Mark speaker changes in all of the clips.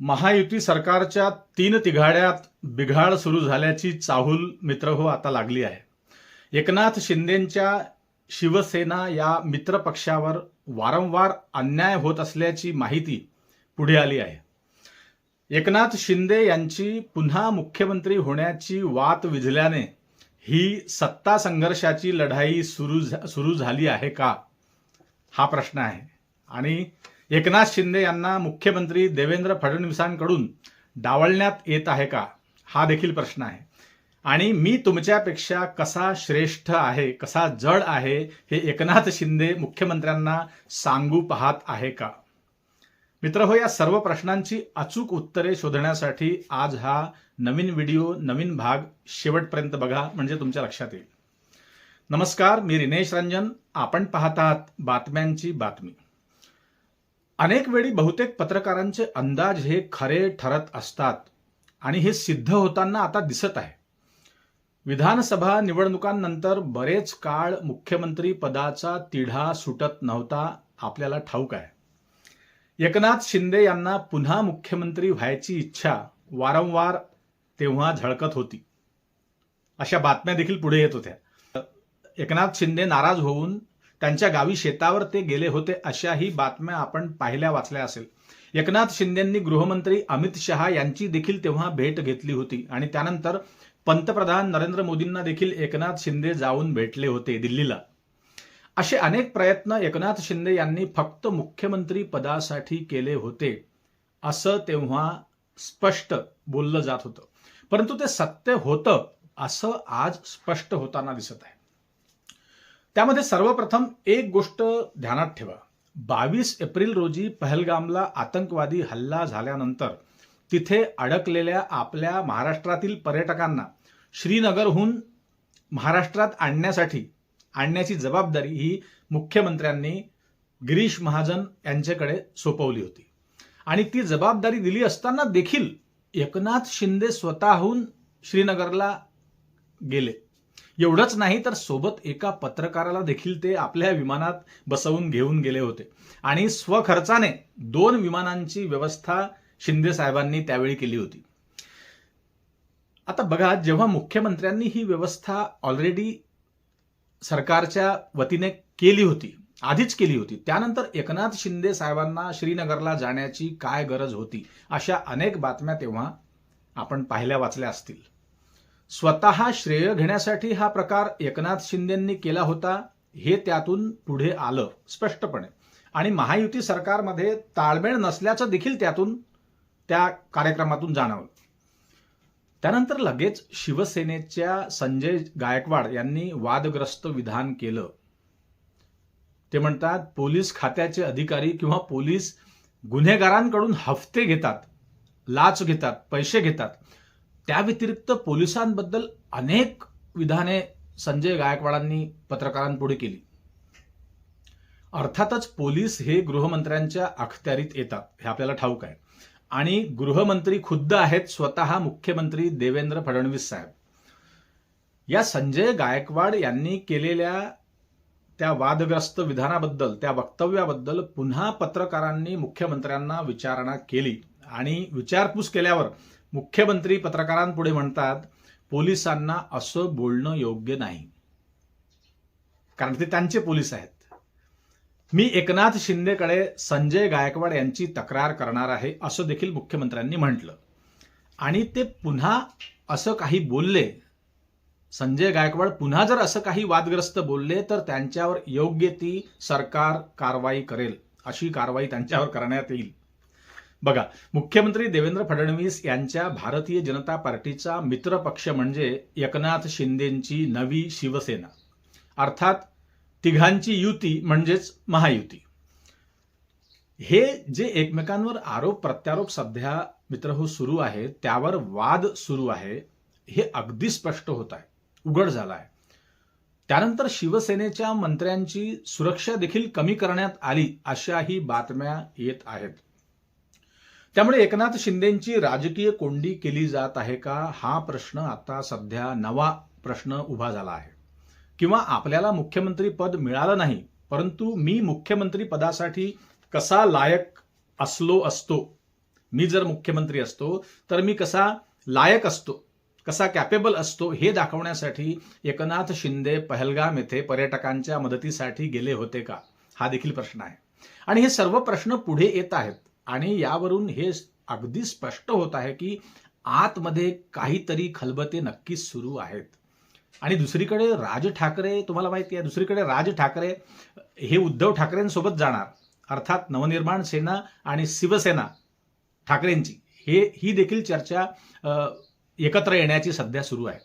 Speaker 1: महायुती सरकारच्या तीन तिघाड्यात बिघाड सुरू झाल्याची चाहूल मित्र हो आता लागली आहे. एकनाथ शिंदेंच्या शिवसेना या मित्रपक्षावर वारंवार अन्याय होत असल्याची माहिती पुढे आली आहे. एकनाथ शिंदे यांची पुन्हा मुख्यमंत्री होण्याची वात विझल्याने ही सत्ता संघर्षाची लढाई सुरू सुरू झाली आहे का? हा प्रश्न आहे. आणि एकनाथ शिंदे यांना मुख्यमंत्री देवेंद्र फडणवीसांकडून डावलण्यात येत आहे का? हा देखील प्रश्न आहे. आणि मी तुमच्यापेक्षा कसा श्रेष्ठ आहे कसा जड आहे हे एकनाथ शिंदे मुख्यमंत्र्यांना सांगू पाहत आहे का? मित्र हो या सर्व प्रश्नांची अचूक उत्तरे शोधण्यासाठी आज हा नवीन व्हिडिओ नवीन भाग शेवटपर्यंत बघा म्हणजे तुमच्या लक्षात येईल. नमस्कार मी रिनेश रंजन. आपण पाहत आहात बातम्यांची बातमी. अनेक वेळी बहुतेक पत्रकारांचे अंदाज हे खरे ठरत असतात आणि हे सिद्ध होताना आता दिसत आहे. विधानसभा निवडणुकांनंतर बरेच काळ मुख्यमंत्री पदाचा तिढा सुटत नव्हता आपल्याला ठाऊक आहे. एकनाथ शिंदे यांना पुन्हा मुख्यमंत्री व्हायची इच्छा वारंवार तेव्हा झळकत होती. अशा बातम्या देखील पुढे येत होत्या. एकनाथ शिंदे नाराज होऊन त्यांच्या गावी शेतावर ते गेले होते अशाही बातम्या आपण पाहिल्या वाचल्या असेल. एकनाथ शिंदेंनी गृहमंत्री अमित शहा यांची देखील तेव्हा भेट घेतली होती आणि त्यानंतर पंतप्रधान नरेंद्र मोदींना देखील एकनाथ शिंदे जाऊन भेटले होते दिल्लीला. असे अनेक प्रयत्न एकनाथ शिंदे यांनी फक्त मुख्यमंत्री पदासाठी केले होते असं तेव्हा स्पष्ट बोललं जात होतं. परंतु ते सत्य होतं असं आज स्पष्ट होताना दिसत आहे. त्यामध्ये सर्वप्रथम एक गोष्ट ध्यानात ठेवा. बावीस एप्रिल रोजी पहलगामला आतंकवादी हल्ला झाल्यानंतर तिथे अडकलेल्या आपल्या महाराष्ट्रातील पर्यटकांना श्रीनगरहून महाराष्ट्रात आणण्यासाठी आणण्याची जबाबदारी ही मुख्यमंत्र्यांनी गिरीश महाजन यांच्याकडे सोपवली होती. आणि ती जबाबदारी दिली असताना देखील एकनाथ शिंदे स्वतःहून श्रीनगरला गेले. एवढंच नाही तर सोबत एका पत्रकाराला देखील ते आपल्या विमानात बसवून घेऊन गेले होते. आणि स्वखर्चाने दोन विमानांची व्यवस्था शिंदे साहेबांनी त्यावेळी केली होती. आता बघा जेव्हा मुख्यमंत्र्यांनी ही व्यवस्था ऑलरेडी सरकारच्या वतीने केली होती आधीच केली होती त्यानंतर एकनाथ शिंदे साहेबांना श्रीनगरला जाण्याची काय गरज होती अशा अनेक बातम्या तेव्हा आपण पाहिल्या वाचल्या असतील. स्वतः श्रेय घेण्यासाठी हा प्रकार एकनाथ शिंदेंनी केला होता हे त्यातून पुढे आलं स्पष्टपणे. आणि महायुती सरकारमध्ये ताळमेळ नसल्याचं देखील त्यातून त्या कार्यक्रमातून जाणवलं. त्यानंतर लगेच शिवसेनेच्या संजय गायकवाड यांनी वादग्रस्त विधान केलं. ते म्हणतात पोलीस खात्याचे अधिकारी किंवा पोलीस गुन्हेगारांकडून हफ्ते घेतात लाच घेतात पैसे घेतात. त्या व्यतिरिक्त पोलिसांबद्दल अनेक विधाने संजय गायकवाडांनी पत्रकारांपुढे केली. अर्थातच पोलीस हे गृहमंत्र्यांच्या अखत्यारीत येतात हे आपल्याला ठाऊक आहे. आणि गृहमंत्री खुद्द आहेत स्वतः मुख्यमंत्री देवेंद्र फडणवीस साहेब. या संजय गायकवाड यांनी केलेल्या त्या वादग्रस्त विधानाबद्दल त्या वक्तव्याबद्दल पुन्हा पत्रकारांनी मुख्यमंत्र्यांना विचारणा केली. आणि विचारपूस केल्यावर मुख्यमंत्री पत्रकारांपुढे म्हणतात पोलिसांना असं बोलणं योग्य नाही. कारण ते त्यांचे पोलीस आहेत. मी एकनाथ शिंदेकडे संजय गायकवाड यांची तक्रार करणार आहे असं देखील मुख्यमंत्र्यांनी म्हटलं. आणि ते पुन्हा असं काही बोलले संजय गायकवाड पुन्हा जर असं काही वादग्रस्त बोलले तर त्यांच्यावर योग्य ती सरकार कारवाई करेल अशी कारवाई त्यांच्यावर करण्यात येईल. बघा मुख्यमंत्री देवेंद्र फडणवीस यांच्या भारतीय जनता पार्टीचा मित्रपक्ष म्हणजे एकनाथ शिंदेंची नवी शिवसेना. अर्थात तिघांची युती म्हणजेच महायुती. हे जे एकमेकांवर आरोप प्रत्यारोप सध्या मित्र हो सुरू आहे त्यावर वाद सुरू आहे हे अगदी स्पष्ट होत आहे उघड झाला आहे त्यानंतर शिवसेनेच्या मंत्र्यांची सुरक्षा देखील कमी करण्यात आली अशाही बातम्या येत आहेत. त्यामुळे एकनाथ शिंदेची राजकीय कोंडी केली जात आहे का? हा प्रश्न आता सध्या नवा प्रश्न उभा झाला आहे. किंवा आपल्याला मुख्यमंत्री पद मिळालं नाही परंतु मी मुख्यमंत्री पदासाठी कसा लायक असलो असतो? मी जर मुख्यमंत्री असतो तर मी कसा लायक असतो? कसा कॅपेबल असतो? हे दाखवण्यासाठी एकनाथ शिंदे पहलगाम येथे पर्यटकांच्या मदतीसाठी गेले होते का? हा देखील प्रश्न आहे. आणि हे सर्व प्रश्न पुढे येत आहेत. आणि यावरून हे अगदी स्पष्ट होत आहे की आतमध्ये काहीतरी खलबते नक्कीच सुरू आहेत. आणि दुसरीकडे राज ठाकरे तुम्हाला माहिती आहे दुसरीकडे राज ठाकरे हे उद्धव ठाकरेंसोबत जाणार. अर्थात नवनिर्माण सेना आणि शिवसेना ठाकरेंची. हे ही देखील चर्चा एकत्र येण्याची सध्या सुरू आहे.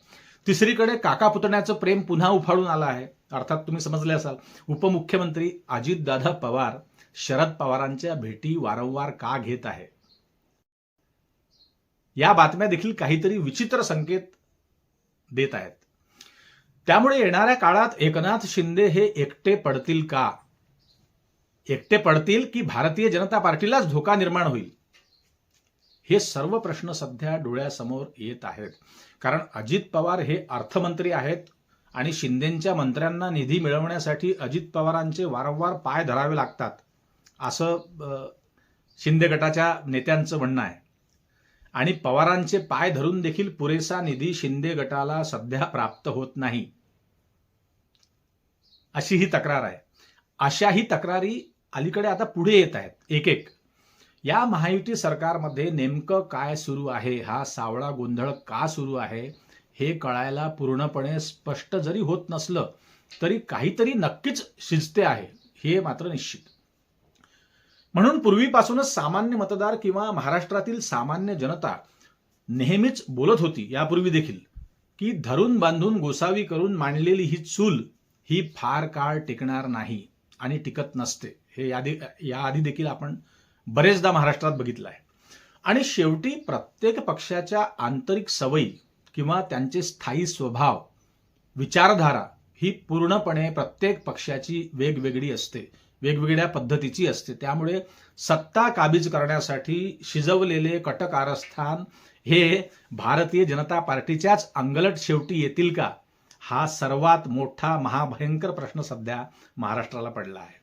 Speaker 1: तिसरीकडे काका पुतण्याचं प्रेम पुन्हा उफाळून आलं आहे. अर्थात तुम्ही समजले असाल उपमुख्यमंत्री अजितदादा पवार शरद पवारांच्या भेटी वारंवार का घेत आहे? या बातम्या देखील काहीतरी विचित्र संकेत देत आहेत. त्यामुळे येणाऱ्या काळात एकनाथ शिंदे हे एकटे पडतील का? एकटे पडतील की भारतीय जनता पार्टीलाच धोका निर्माण होईल? हे सर्व प्रश्न सध्या डोळ्यासमोर येत आहेत. कारण अजित पवार हे अर्थमंत्री आहेत आणि शिंदेच्या मंत्र्यांना निधी मिळवण्यासाठी अजित पवारांचे वारंवार पाय धरावे लागतात. असं शिंदे गटाच्या नेत्यांचं म्हणणं आहे. आणि पवारांचे पाय धरून देखील पुरेसा निधी शिंदे गटाला सध्या प्राप्त होत नाही. अशी ही तक्रार आहे. अशाही तक्रारी अलीकडे आता पुढे येत आहेत. एक एक या महायुती सरकारमध्ये नेमकं काय सुरू आहे? हा सावळा गोंधळ का सुरू आहे? हे कळायला पूर्णपणे स्पष्ट जरी होत नसलं तरी काहीतरी नक्कीच शिजते आहे. हे मात्र निश्चित. म्हणून पूर्वीपासूनच सामान्य मतदार किंवा महाराष्ट्रातील सामान्य जनता नेहमीच बोलत होती यापूर्वी देखील की धरून बांधून गोसावी करून मांडलेली ही चूल ही फार काळ टिकणार नाही आणि टिकत नसते. हे यादी याआधी देखील आपण बरेचदा महाराष्ट्रात बघितलं आहे. आणि शेवटी प्रत्येक पक्षाच्या आंतरिक सवयी किंवा त्यांचे स्थायी स्वभाव विचारधारा ही पूर्णपणे प्रत्येक पक्षाची वेगवेगळी असते. वेगवेगळ्या पद्धतीची असते. त्यामुळे सत्ता काबीज करण्यासाठी शिजवलेले कटकारस्थान हे भारतीय जनता पार्टीच्याच अंगलट शेवटी येतील का? हा सर्वात मोठा महाभयंकर प्रश्न सध्या महाराष्ट्राला पडला आहे.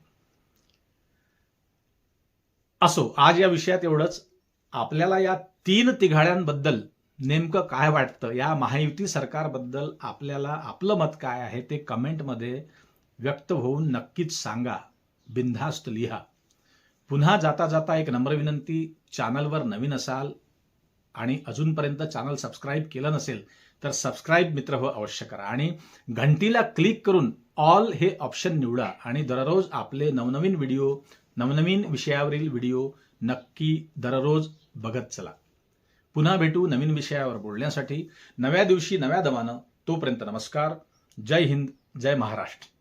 Speaker 1: असो आज या विषयात एवढंच. आपल्याला या तीन तिघाड्यांबद्दल नेमकं काय वाटतं? या महायुती सरकारबद्दल आपल्याला आपलं मत काय आहे ते कमेंटमध्ये व्यक्त होऊन नक्कीच सांगा. बिनधास्त लिहा. पुन्हा जाता जाता एक नम्र विनंती चॅनलवर नवीन असाल आणि अजूनपर्यंत चॅनल सबस्क्राईब केलं नसेल तर सबस्क्राईब मित्र हो अवश्य करा. आणि घंटीला क्लिक करून ऑल हे ऑप्शन निवडा आणि दररोज आपले नवनवीन व्हिडिओ नवनवीन विषयावरील व्हिडिओ नक्की दररोज बघत चला. पुन्हा भेटू नवीन विषयावर बोलण्यासाठी. नव्या दिवशी नव्या दमानं तोपर्यंत नमस्कार. जय हिंद जय महाराष्ट्र.